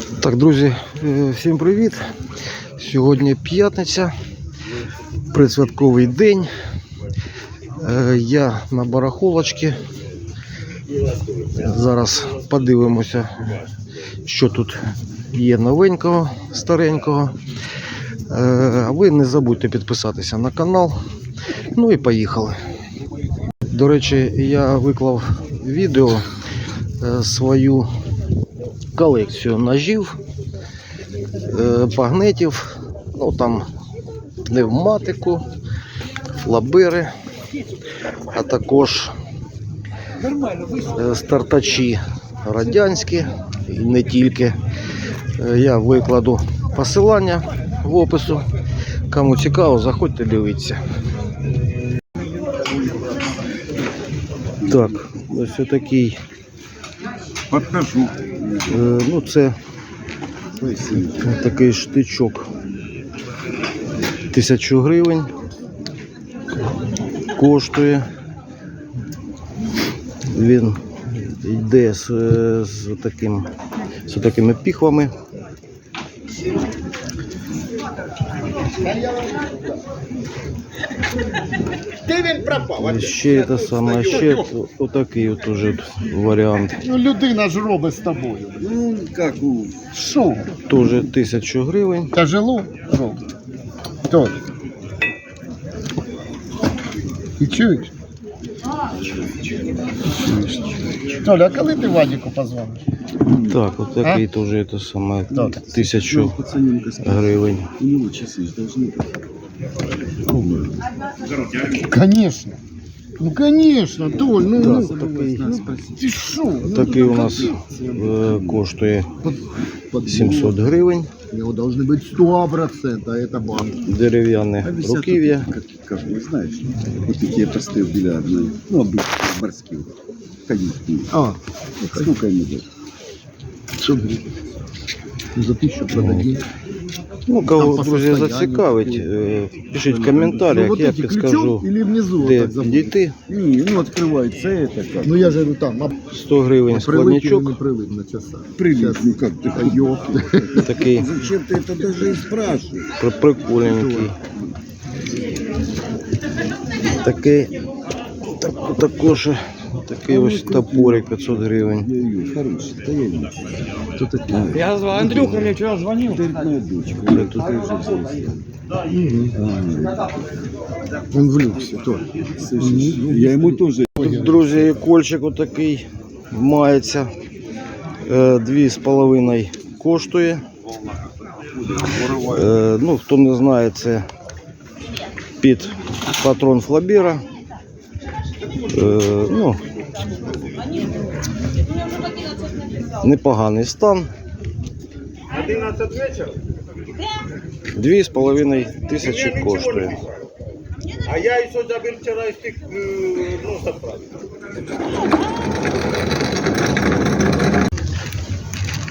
Так, друзі, е, всім привіт. Сьогодні п'ятниця, предсвятковий день. Е, Я на барахолочці. Зараз подивимося, що тут є новенького, старенького. Е, А ви не забудьте підписатися на канал. Ну і поїхали. До речі, я виклав відео свою колекцію ножів, е, пагнетів, ну там пневматику, флабери, а також е, стартачі радянські і не тільки. Е, Я викладу посилання в опису. Кому цікаво, заходьте дивіться. Так, ось такий. Подкажу. Е, ну це такий штичок. Тисячу гривень. Коштує. Він йде з, з, таким, з такими піхвами. Де він пропав? І Ще це саме, ще отакий от уже варіант. Ну людина ж робить з тобою. Ну, как у... Що? Теж тисячу гривень. Тяжело робить. Хто? І чуєш? Толя, а коли ти Вадіку позвониш? Так, отакий теж це саме Так. тисячу Пацаненка сказал, гривень. у него часы ж должны быть. Конечно. Ну, конечно, Толь, ну, ну, Так, такий, Надо спросить. ти що? такий у нас е, коштує 700 гривень. У него должны быть 100%, а это банк. Дерев'яне А висят руків'я. вот, Как, как вы знаешь, вот такие простые бильярдные, ну, обычные морские. Ходить. А, Сколько они дают? 500 гривен. За тысячу продадим. Ну, кого, по друзі, состоянию зацікавить, е, пишіть в коментарях, я підскажу, или внизу де вот так забыть? підійти. Не, ну, открывается это как? Ну я же говорю там, а 100 гривень привык или не складничок, привык на часа. Привет, Сейчас. ну как ты А ёпта. такий Зачем ты это даже и спрашиваешь? при- прикольненький. Такий, так, також такий ось топорик 500 гривень. Я ее хороший, да я не Кто такой? Я звоню, Андрюха мне вчера звонил. Это моя дочка. Вже тут Ты уже взрослая. А, Он влюбся, Толь. слышишь? Я ему тоже Тут, друзі, кольчик отакий мається. Е, Дві з половиною коштує. Е, Ну, хто не знає, це під патрон флабіра. Е, Ну, непоганий стан. Дві з половиною тисячі коштує. А я еще забыл вчера из tych э, ну, отправить.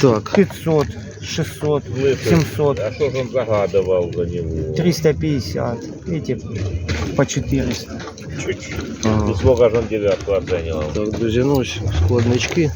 Так, 500, 600, 700, А что же он загадывал за него? 350. Эти по 400. ага. И сколько же он девятку оценивал? Так, друзі, ну ось складнички.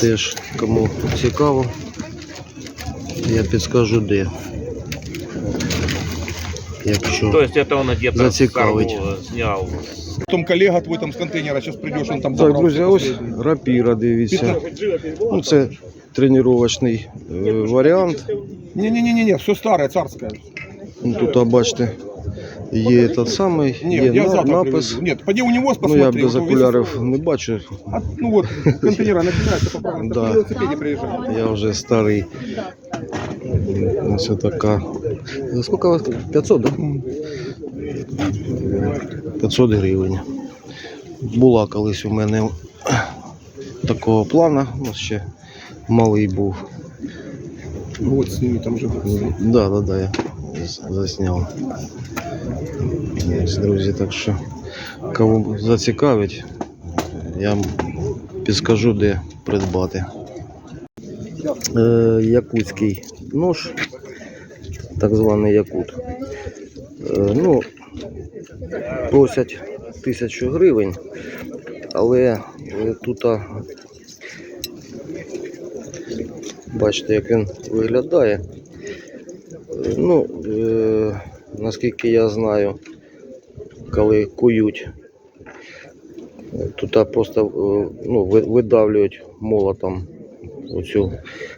Теж кому цікаво, я підскажу де. Якщо То есть это он где-то Зацікавить. сорву, снял. Потом коллега твой там с контейнера сейчас придешь, он там так, забрал друзі, все ось последние. рапіра, дивіться. Ну, це тренувачний е, варіант. Не-не-не-не, все старое, царское. Ну, Тут, а, бачите, є этот самий, Нет, є я на- завтра напис. привезу. Нет, поди у него Ну, посмотри. я вот без увидишь. окулярів не бачу. А, ну вот, контейнера набирается по правилам. Да. Да. На велосипеде приезжай. Я вже старий. Ось така. За скільки у вас? 500, да? 500 гривень. Була колись у мене такого плана, ну ще малий був. Вот с ними там же. Да, да, да, я засняв. Друзі, так що кого зацікавить, я вам підскажу, де придбати. Е, якутський нож, так званий якут. Е, ну, просять тисячу гривень, але е, тут Бачите, як він виглядає. Е, Ну, е, наскільки я знаю, коли кують, е, тут просто е, ну, видавлюють молотом оцю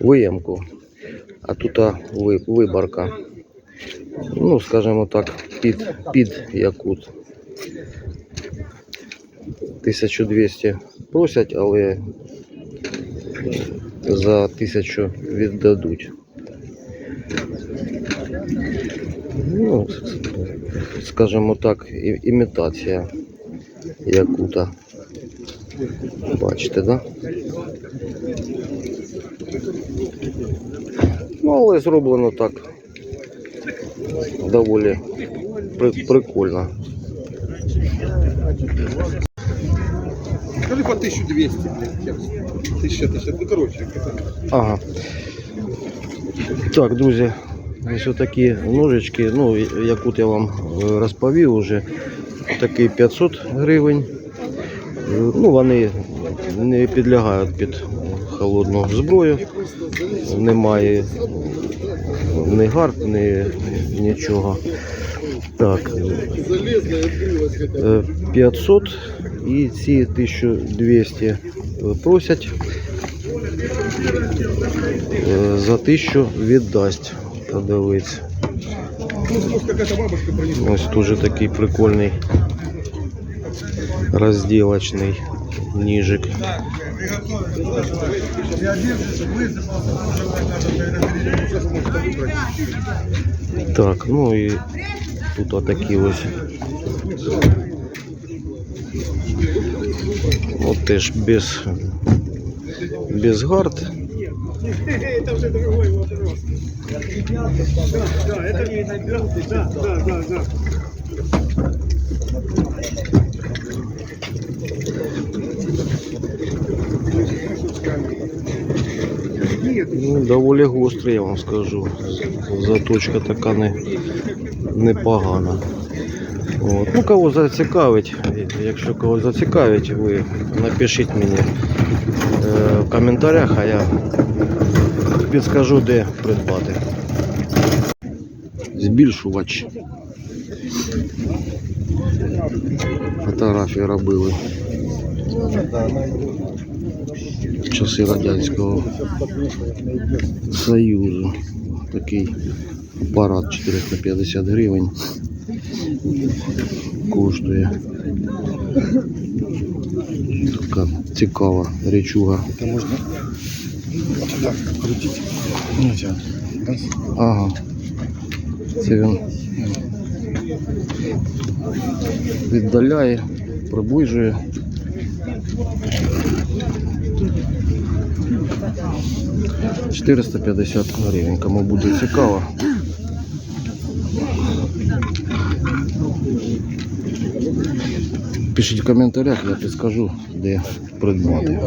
виямку, а тут ви- виборка. Ну, скажімо так, під, під якут. 1200 просять, але за 1000 віддадуть. Ну, скажімо так, імітація якута. Бачите, да? Ну, але зроблено так доволі при- прикольно. Скажи по 1200, блин. Тысяча, тысяча. Ну, короче. Ага. Так, друзі, ось такі ножички. Ну, як от я вам е, розповів уже, такий 500 гривень. Е, Ну, вони не підлягають під холодну зброю. Немає ні гард, ні нічого. Так, е, 500 і ці 1200 просять. Е, За тисячу віддасть продавець. Ось дуже такий прикольний розділочний ніжик. Так, ну і тут отакі ось. От теж без, без гард. Это уже другой вопрос. Да, это не наберутый, да, да, да, да. Ну, доволі гострий, я вам скажу. Заточка така не, непогана. От. Ну, кого зацікавить, якщо кого зацікавить, ви напишіть мені е, в коментарях, а я підскажу, де придбати. Збільшувач. Фотографії робили. Часи Радянського Союзу. Такий апарат 450 гривень коштує. Така цікава речуга. Это можно вот так крутить. Ну. Ага. Це він віддаляє, приближує. Чотириста п'ятдесят гривень. Кому буде цікаво. Пишіть в коментарях, я підскажу, де придбати.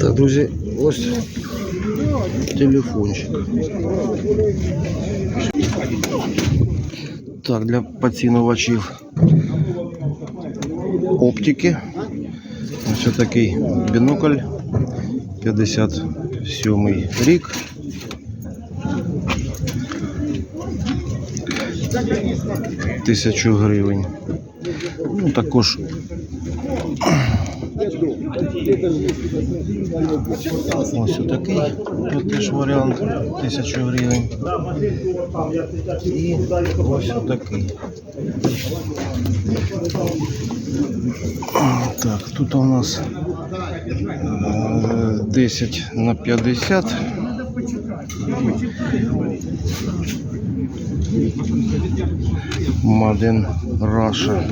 Так, друзі, ось телефончик. Так, для поцінувачів оптики. Ось такий бінокль. 57 рік. Тисячу гривень. Ну, також ось такий тут теж варіант. Тисячу гривень. І ось такий. Так, тут у нас е, 10 на 50. Маден Раша.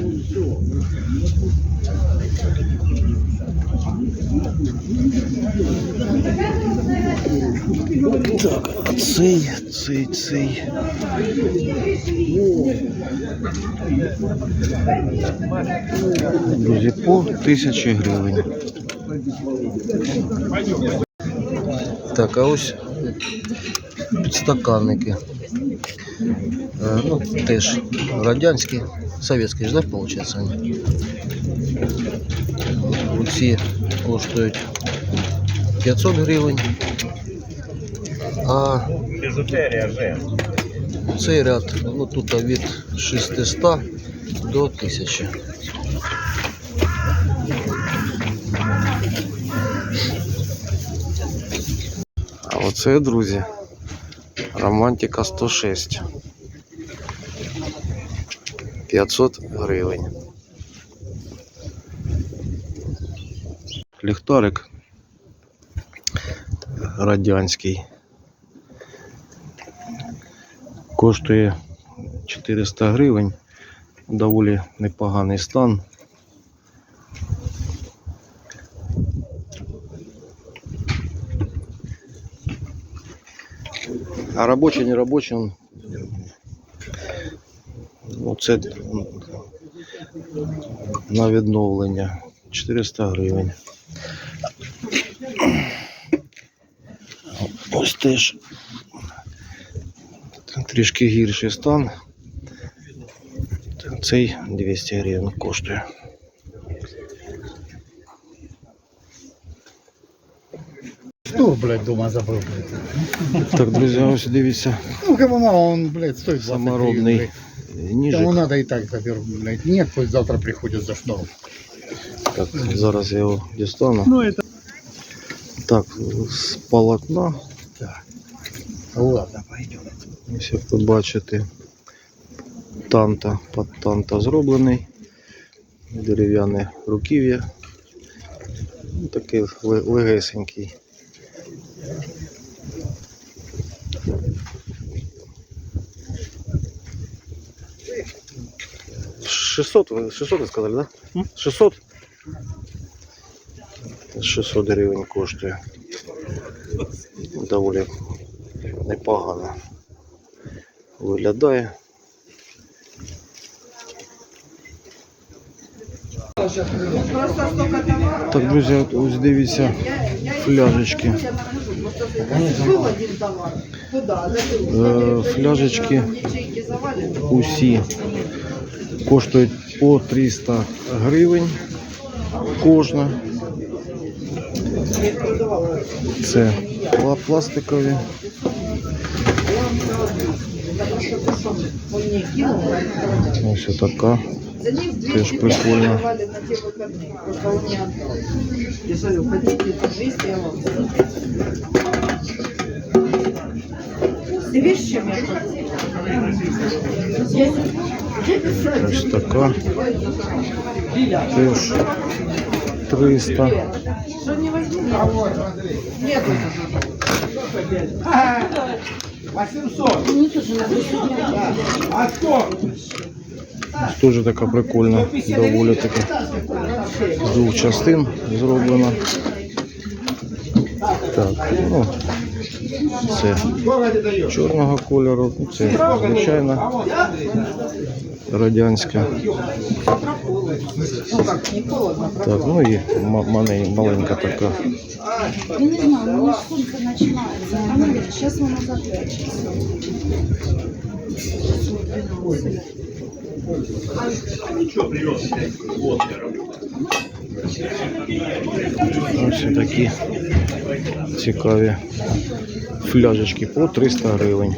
Так, а цей, цей, цей. Друзі, по тисячі гривень. Так, а ось підстаканники. Е, Ну, теж радянські, совєтські ж, да, виходить? Оці коштують 500 гривень. А цей ряд ну, тут від 600 до 1000. А оце, друзі, романтика 106. 500 гривень. Ліхтарик радянський. Коштує 400 гривень. Доволі непоганий стан. А робочий, не робочий, он... ну, це на відновлення 400 гривень. Ось теж трішки гірший стан. Цей 200 гривень коштує. Что, блядь, дома забыл, блядь? Так, друзі, ось дивіться, Ну, мало, он, блядь, стоит 20 саморобний гривен, блядь. ніжик. Кому надо и так заберу, блядь. Нет, пусть завтра приходят за шнуром. Так, зараз я його дістану. Ну, это... Так, з полотна, Ладно, пойдем. ось як ви бачите, танта, під танта зроблений, дерев'яне руків'я. Ну, Такий ле- легесенький. Шестьсот, ви 600 ви сказали, да? 600? 600 гривень коштує. Доволі непогано виглядає. Так, друзі, ось дивіться фляжечки. Е, Фляжечки усі коштують по 300 гривень кожна. Це пла- пластикові. Ось така. Теж прикольно. Ты видишь, чем я Ось така. Теж 300. Теж така прикольна, доволі таки з двох частин зроблена. Так, ну, це чорного кольору, ну, це звичайна радянська. Так, ну і маленька така. Я не знаю, ну сколько начинается. Сейчас вам закончится. Ось такі цікаві фляжечки по 300 гривень.